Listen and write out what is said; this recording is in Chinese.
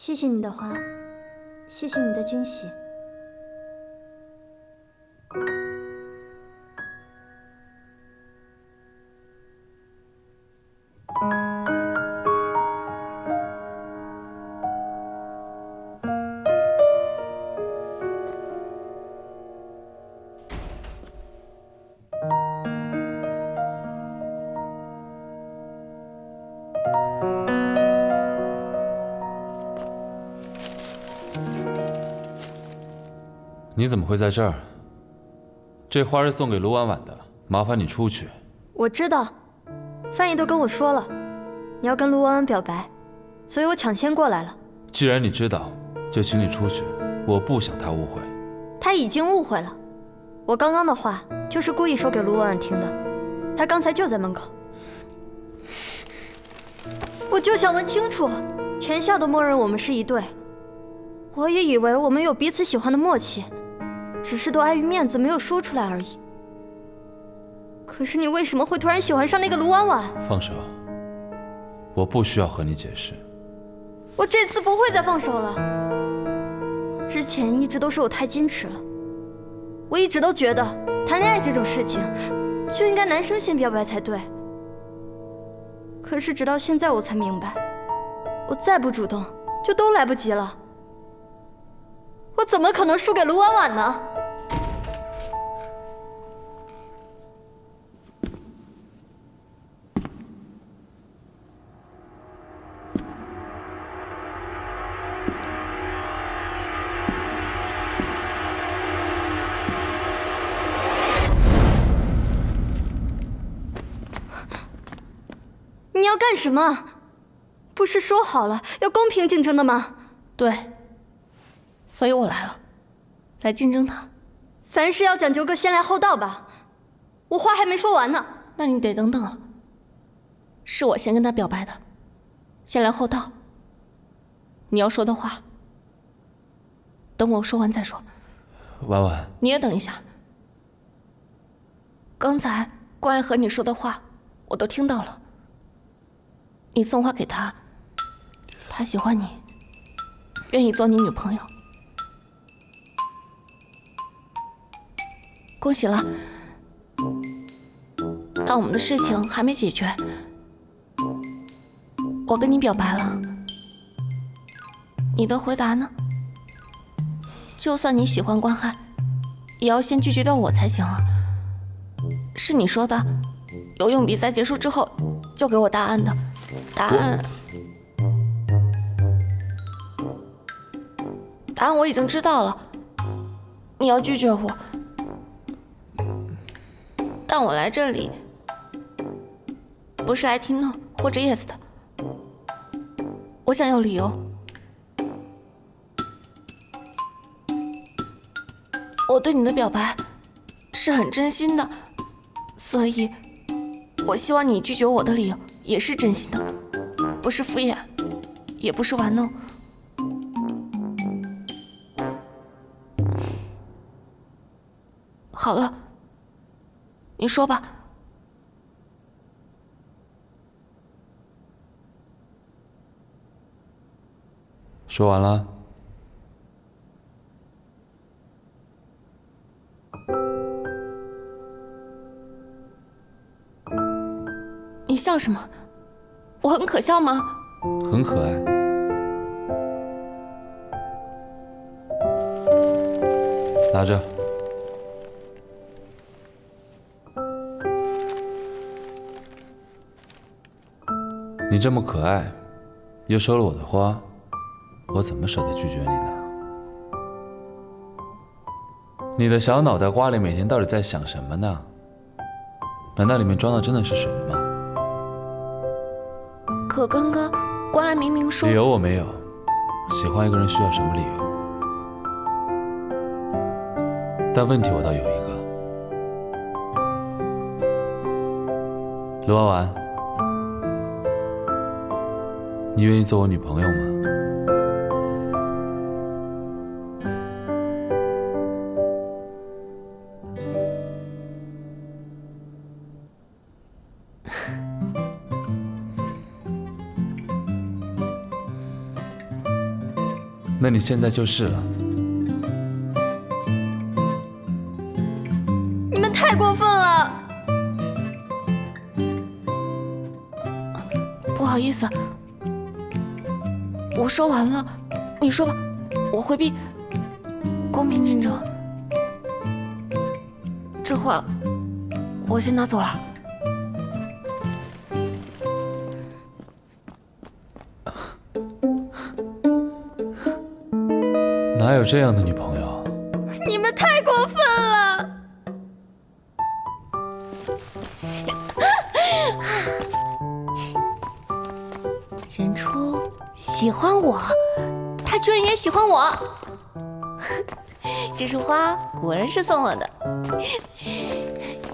谢谢你的花，谢谢你的惊喜。你怎么会在这儿？这花是送给卢婉婉的，麻烦你出去。我知道，范毅都跟我说了，你要跟卢婉婉表白，所以我抢先过来了。既然你知道，就请你出去，我不想她误会。她已经误会了，我刚刚的话就是故意说给卢婉婉听的，她刚才就在门口。我就想问清楚，全校都默认我们是一对，我也以为我们有彼此喜欢的默契。只是都碍于面子没有说出来而已。可是你为什么会突然喜欢上那个卢婉婉？放手，我不需要和你解释。我这次不会再放手了。之前一直都是我太矜持了，我一直都觉得谈恋爱这种事情就应该男生先表白才对。可是直到现在我才明白，我再不主动就都来不及了。我怎么可能输给卢婉婉呢？干什么？不是说好了要公平竞争的吗？对。所以我来了，来竞争他。凡事要讲究个先来后到吧。我话还没说完呢。那你得等等了。是我先跟他表白的，先来后到。你要说的话，等我说完再说。婉婉，你也等一下。刚才关爱和你说的话，我都听到了。你送花给他，他喜欢你，愿意做你女朋友。恭喜了，但我们的事情还没解决。我跟你表白了，你的回答呢？就算你喜欢关汉，也要先拒绝掉我才行啊。是你说的，游泳比赛结束之后就给我答案的。答案，答案我已经知道了。你要拒绝我。但我来这里不是来听 no 或者 yes 的，我想要理由。我对你的表白是很真心的，所以我希望你拒绝我的理由也是真心的，不是敷衍，也不是玩弄。好了。你说吧，说完了。笑什么？我很可笑吗？很可爱。拿着。你这么可爱，又收了我的花，我怎么舍得拒绝你呢？你的小脑袋瓜里每天到底在想什么呢？难道里面装的真的是水吗？可刚刚关爱明明说……理由我没有，喜欢一个人需要什么理由？但问题我倒有一个，卢婉婉。你愿意做我女朋友吗？那你现在就是了。你们太过分了！不好意思，我说完了，你说吧，我回避，公平竞争。这话我先拿走了。哪有这样的女朋友？你们太过分了！人初喜欢我，他居然也喜欢我。这束花果然是送我的。